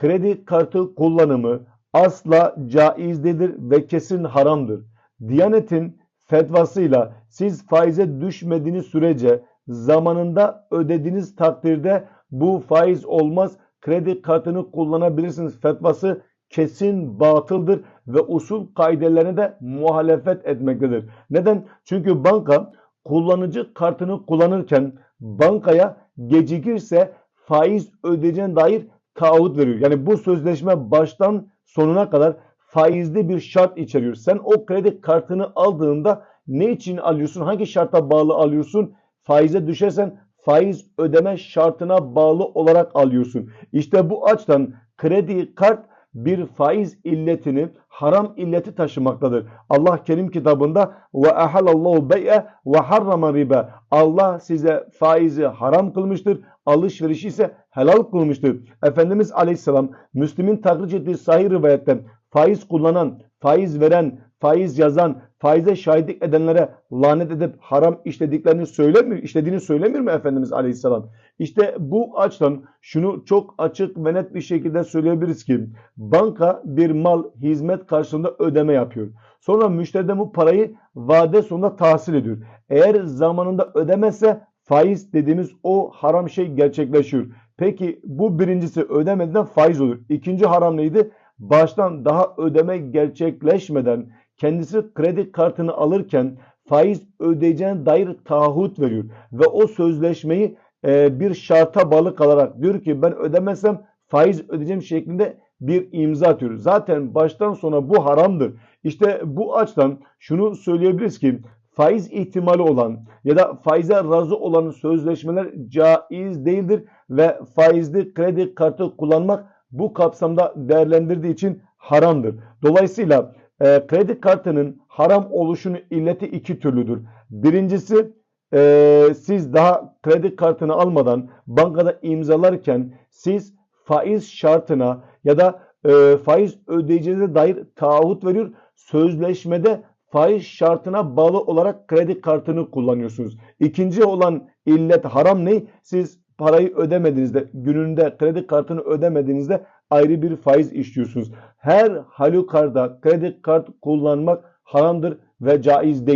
kredi kartı kullanımı asla caiz değildir ve kesin haramdır. Diyanet'in fetvasıyla siz faize düşmediğiniz sürece zamanında ödediğiniz takdirde bu faiz olmaz. Kredi kartını kullanabilirsiniz fetvası kesin batıldır ve usul kaidelerine de muhalefet etmektedir. Neden? Çünkü banka kullanıcı kartını kullanırken bankaya gecikirse faiz ödeyeceğine dair taahhüt veriyor. Yani bu sözleşme baştan sonuna kadar faizli bir şart içeriyor. Sen o kredi kartını aldığında ne için alıyorsun? Hangi şarta bağlı alıyorsun? Faize düşersen faiz ödeme şartına bağlı olarak alıyorsun. İşte bu açıdan kredi kart bir faiz illetini, haram illeti taşımaktadır. Allah Kerim kitabında ve ahalallahu bey'e ve harrama riba. Allah size faizi haram kılmıştır, alışverişi ise helal kılmıştır. Efendimiz Aleyhisselam Müslim'in takriç ettiği sahih rivayetten faiz kullanan, faiz veren, faiz yazan, faize şahitlik edenlere lanet edip haram işlediklerini söylemiyor, işlediğini söylemiyor mu Efendimiz Aleyhisselam? İşte bu açıdan şunu çok açık ve net bir şekilde söyleyebiliriz ki banka bir mal, hizmet karşılığında ödeme yapıyor. Sonra müşteri de bu parayı vade sonunda tahsil ediyor. Eğer zamanında ödemezse faiz dediğimiz o haram şey gerçekleşiyor. Peki bu birincisi ödemeden faiz olur. İkinci haram neydi? Baştan daha ödeme gerçekleşmeden kendisi kredi kartını alırken faiz ödeyeceğine dair taahhüt veriyor. Ve o sözleşmeyi e, bir şarta bağlı kalarak diyor ki ben ödemezsem faiz ödeyeceğim şeklinde bir imza atıyor. Zaten baştan sona bu haramdır. İşte bu açıdan şunu söyleyebiliriz ki faiz ihtimali olan ya da faize razı olan sözleşmeler caiz değildir ve faizli kredi kartı kullanmak bu kapsamda değerlendirdiği için haramdır. Dolayısıyla e, kredi kartının haram oluşunu illeti iki türlüdür. Birincisi e, siz daha kredi kartını almadan bankada imzalarken siz faiz şartına ya da e, faiz ödeyeceğinize dair taahhüt veriyor. Sözleşmede faiz şartına bağlı olarak kredi kartını kullanıyorsunuz. İkinci olan illet haram ne? Siz parayı ödemediğinizde, gününde kredi kartını ödemediğinizde ayrı bir faiz işliyorsunuz. Her halükarda kredi kart kullanmak haramdır ve caiz değil.